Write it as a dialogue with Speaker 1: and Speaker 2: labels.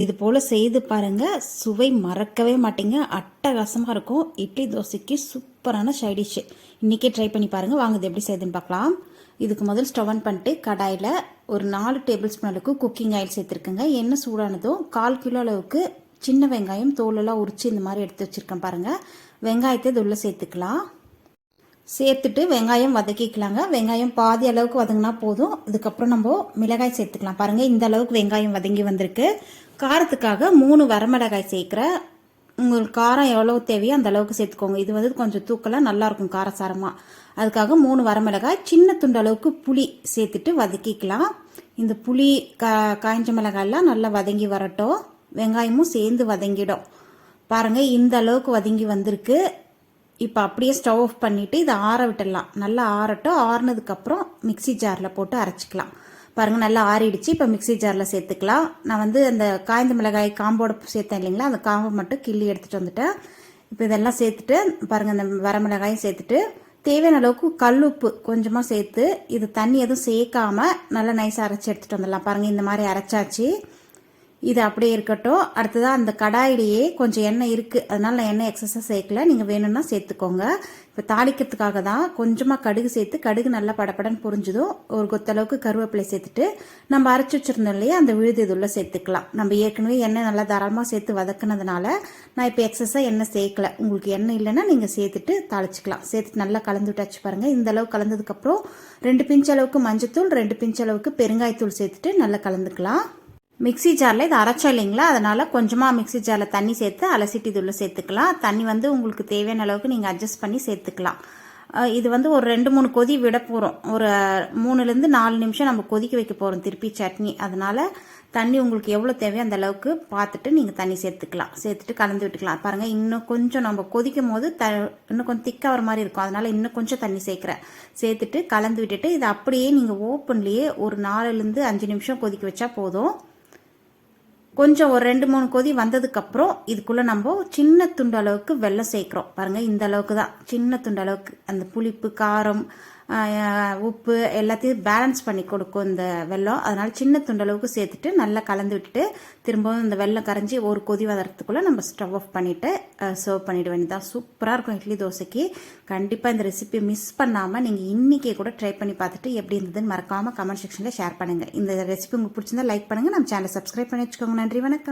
Speaker 1: இது போல் செய்து பாருங்கள் சுவை மறக்கவே மாட்டீங்க. அட்டகாசமாக இருக்கும். இட்லி தோசைக்கு சூப்பரான சைடிஷ் இன்றைக்கே ட்ரை பண்ணி பாருங்கள் வாங்க இது எப்படி செய்யுதுன்னு பார்க்கலாம். இதுக்கு முதல் ஸ்டவ் ஆன் பண்ணிட்டு கடாயில் ஒரு நாலு டேபிள் ஸ்பூன் அளவுக்கு குக்கிங் ஆயில் சேர்த்துருக்கேங்க. எண்ணெய் சூடானதும் கால் கிலோ அளவுக்கு சின்ன வெங்காயம் தோலெல்லாம் உரித்து இந்த மாதிரி எடுத்து வச்சுருக்கேன் பாருங்கள் வெங்காயத்தை இது உள்ளே சேர்த்துக்கலாம். சேர்த்துட்டு வெங்காயம் வதக்கிக்கலாங்க. வெங்காயம் பாதி அளவுக்கு வதங்கினா போதும். இதுக்கப்புறம் நம்ம மிளகாய் சேர்த்துக்கலாம். பாருங்கள் இந்த அளவுக்கு வெங்காயம் வதங்கி வந்திருக்கு. காரத்துக்காக மூணு வரமிளகாய் சேர்க்குறேன் உங்களுக்கு காரம் எவ்வளோ தேவையோ அந்த அளவுக்கு சேர்த்துக்கோங்க. இது வந்து கொஞ்சம் தூக்கலாம் நல்லாயிருக்கும் காரசாரமாக அதுக்காக மூணு வரமிளகாய் சின்ன துண்டு அளவுக்கு புளி சேர்த்துட்டு வதக்கிக்கலாம். இந்த புளி கா காய்ஞ்ச மிளகாயெல்லாம் நல்லா வதங்கி வரட்டும். வெங்காயமும் சேர்ந்து வதங்கிடும். பாருங்கள் இந்த அளவுக்கு வதங்கி வந்திருக்கு. இப்போ அப்படியே ஸ்டவ் ஆஃப் பண்ணிவிட்டு இதை ஆற விட்டுடலாம். நல்லா ஆறட்டும். ஆறுனதுக்கப்புறம் மிக்சி ஜாரில் போட்டு அரைச்சிக்கலாம். பாருங்கள் நல்லா ஆறிடுச்சு. இப்போ மிக்சி ஜாரில் சேர்த்துக்கலாம். நான் வந்து அந்த காய்ந்த மிளகாய் காம்போட சேர்த்தேன் இல்லைங்களா? அந்த காம்பை மட்டும் கிள்ளி எடுத்துகிட்டு வந்துட்டேன். இப்போ இதெல்லாம் சேர்த்துட்டு பாருங்கள் அந்த வரமிளகாயும் சேர்த்துட்டு தேவையான அளவுக்கு கல் உப்பு கொஞ்சமாக சேர்த்து இது தண்ணி எதுவும் சேர்க்காமல் நல்லா நைஸாக அரைச்சி எடுத்துகிட்டு வந்துடலாம். பாருங்கள் இந்த மாதிரி அரைச்சாச்சு. இது அப்படியே இருக்கட்டும். அடுத்ததாக அந்த கடாயிலேயே கொஞ்சம் எண்ணெய் இருக்குது அதனால் நான் எண்ணெய் எக்ஸஸாக சேர்க்கல. நீங்கள் வேணும்னா சேர்த்துக்கோங்க. இப்போ தாளிக்கிறதுக்காக தான் கொஞ்சமாக கடுகு சேர்த்து கடுகு நல்லா படப்படன்னு புரிஞ்சதும் ஒரு கொத்தளவுக்கு கருவேப்பிலை சேர்த்துட்டு நம்ம அரைச்சி வச்சுருந்தோம் இல்லையா அந்த விழுது இதுள்ள சேர்த்துக்கலாம். நம்ம ஏற்கனவே எண்ணெய் நல்லா தாராளமாக சேர்த்து வதக்குனதுனால நான் இப்போ எக்ஸஸாக எண்ணெய் சேர்க்கல. உங்களுக்கு எண்ணெய் இல்லைன்னா நீங்கள் சேர்த்துட்டு தாளிச்சிக்கலாம். சேர்த்துட்டு நல்லா கலந்து விட்டாச்சு பாருங்கள் இந்த அளவு கலந்ததுக்கப்புறம் ரெண்டு பிஞ்ச் அளவுக்கு மஞ்சத்தூள் ரெண்டு பிஞ்ச் அளவுக்கு பெருங்காயத்தூள் சேர்த்துட்டு நல்லா கலந்துக்கலாம். மிக்சி ஜாரில் இது அரைச்சோம் இல்லைங்களா? அதனால் கொஞ்சமாக மிக்சி ஜாரில் தண்ணி சேர்த்து அலசிட்டு இதுள்ள சேர்த்துக்கலாம். தண்ணி வந்து உங்களுக்கு தேவையான அளவுக்கு நீங்கள் அட்ஜஸ்ட் பண்ணி சேர்த்துக்கலாம். இது வந்து ஒரு ரெண்டு மூணு கொதி விட போகிறோம் ஒரு மூணுலேருந்து நாலு நிமிஷம் நம்ம கொதிக்க வைக்க போகிறோம் திருப்பி சட்னி. அதனால் தண்ணி உங்களுக்கு எவ்வளோ தேவையோ அந்த அளவுக்கு பார்த்துட்டு நீங்கள் தண்ணி சேர்த்துக்கலாம். சேர்த்துட்டு கலந்து விட்டுக்கலாம். பாருங்கள் இன்னும் கொஞ்சம் நம்ம கொதிக்கும் போது த இன்னும் கொஞ்சம் திக்காக வர மாதிரி இருக்கும். அதனால் இன்னும் கொஞ்சம் தண்ணி சேர்க்குறேன். சேர்த்துட்டு கலந்து விட்டுட்டு இது அப்படியே நீங்கள் ஓப்பன்லேயே ஒரு நாலுலேருந்து அஞ்சு நிமிஷம் கொதிக்க வச்சா போதும். கொஞ்சம் ஒரு ரெண்டு மூணு கொதி வந்ததுக்கப்புறம் இதுக்குள்ளே நம்ம சின்ன துண்டு அளவுக்கு வெள்ளம் சேர்க்குறோம். பாருங்கள் இந்த அளவுக்கு தான் சின்ன துண்டு அளவுக்கு. அந்த புளிப்பு காரம் உப்பு எல்லாத்தையும் பேலன்ஸ் பண்ணி கொடுக்கும் இந்த வெள்ளம் அதனால் சின்ன துண்டளவுக்கு சேர்த்துட்டு நல்லா கலந்து விட்டுட்டு திரும்பவும் இந்த வெள்ளம் கரைஞ்சி ஒரு கொதி வதறதுக்குள்ளே நம்ம ஸ்டவ் ஆஃப் பண்ணிவிட்டு சர்வ் பண்ணிட வேண்டியதான் சூப்பராக இருக்கும் இட்லி தோசைக்கு. கண்டிப்பாக இந்த ரெசிபி மிஸ் பண்ணாமல் நீங்கள் இன்றைக்கே கூட ட்ரை பண்ணி பார்த்துட்டு எப்படி இருந்ததுன்னு மறக்காமல் கமெண்ட் செக்ஷனில் ஷேர் பண்ணுங்கள் இந்த ரெசிபி உங்களுக்கு பிடிச்சிருந்தா லைக் பண்ணுங்கள் நம்ம சேனலை சப்ஸ்கிரைப் பண்ணி வச்சுக்கோங்க. நன்றி வணக்கம்.